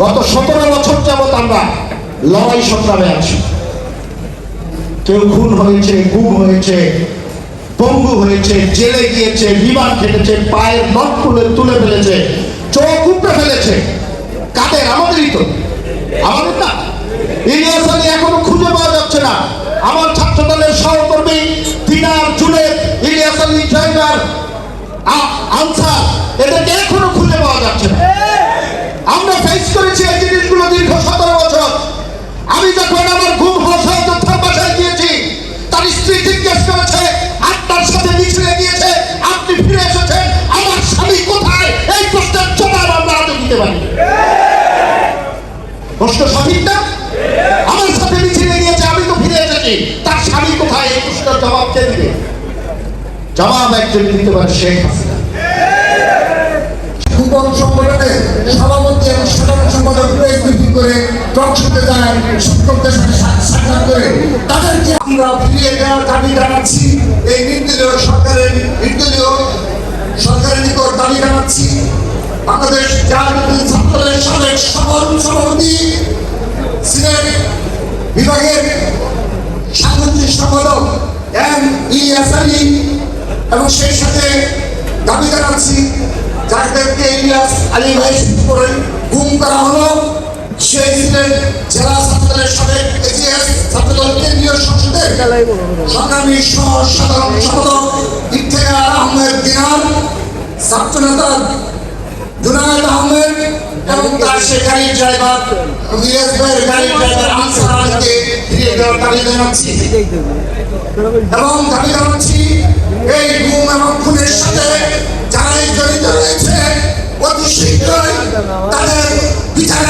গত সতেরো বছর যাবৎ আমরা লড়াই সংগ্রামে আছি। কেউ খুন হয়েছে, গুম হয়েছে পঙ্গু হয়েছে, জেলে গিয়েছে, বিমান খেটেছে পায়ের নখ তুলে তুলে ফেলেছে, চোখ উপড়ে ফেলেছে। কাদের? আমাদেরই তো। আমাদের না। ইলিয়াস আলী এখনও খুঁজে পাওয়া যাচ্ছে না। আমার ছাত্র দলের সহকর্মী দিনার জুনেদ ইলিয়াস আলী ড্রাইভার আনসার, এদেরকে এখনও খুঁজে পাওয়া যাচ্ছে না। ফেস করেছি এই জিনিসগুলো দীর্ঘ সতেরো বছর। আমি যখন আমার ঘুম হসা যোদ্ধার বাসায় গিয়েছি, তার স্ত্রী জিজ্ঞেস করেছে আপনার সাথে মিছিলে গিয়েছে, আপনি ফিরে এসেছেন? আমার স্বামী কোথায়? এই প্রশ্নের জবাব আমরা আজও দিতে পারি প্রশ্ন সঠিক না? আমার সাথে মিছিলে গিয়েছে, আমি তো ফিরে এসেছি। তার স্বামী কোথায়? এই প্রশ্নের জবাব কে দিবে? জবাব একজন দিতে পারে শেখ হাসিনা। যুবক সংগঠনের সভাপতি টকশোতে যায় শিক্ষকদের সাথে করে। তাদেরকে আমরা ফিরিয়ে দেওয়ার দাবি জানাচ্ছি। এই নির্দলীয় সরকারের নির্দলীয় সরকারের নিকট দাবি জানাচ্ছি। বাংলাদেশ জাতীয় ছাত্রদের সাবেক সাধারণ সভাপতি, সিলেট বিভাগের সাংগঠনিক সম্পাদক এম ই এস আলী, এবং সেই সাথে দাবি জানাচ্ছি, যাদেরকে ইলিয়াস আলী ভাই করে গুম করা হলো। সেই ছিলেন জেলা ছাত্রদলের সাবেক এজিএস ছাত্রদল কেন্দ্রীয় সংসদের সংগ্রামী সহ সাধারণ সম্পাদক দিনার এবং দাবি জানাচ্ছি, এই গুম এবং খুনের সাথে যারাই জড়িত রয়েছে, অতি শীঘ্রই তাদের বিচারের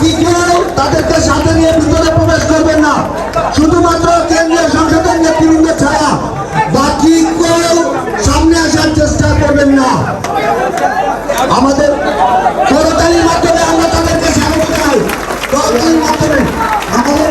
কি কারণে তাদেরকে সাথে নিয়ে ভিতরে প্রবেশ করবেন না? শুধুমাত্র কেন্দ্রীয় সংসদের নেতৃবৃন্দ ছাড়া বাকি কেউ সামনে আসার চেষ্টা করবেন না। আমাদের করতালির মাধ্যমে আমরা তাদেরকে স্বাগত জানাই। করতালির মাধ্যমে। আমাদের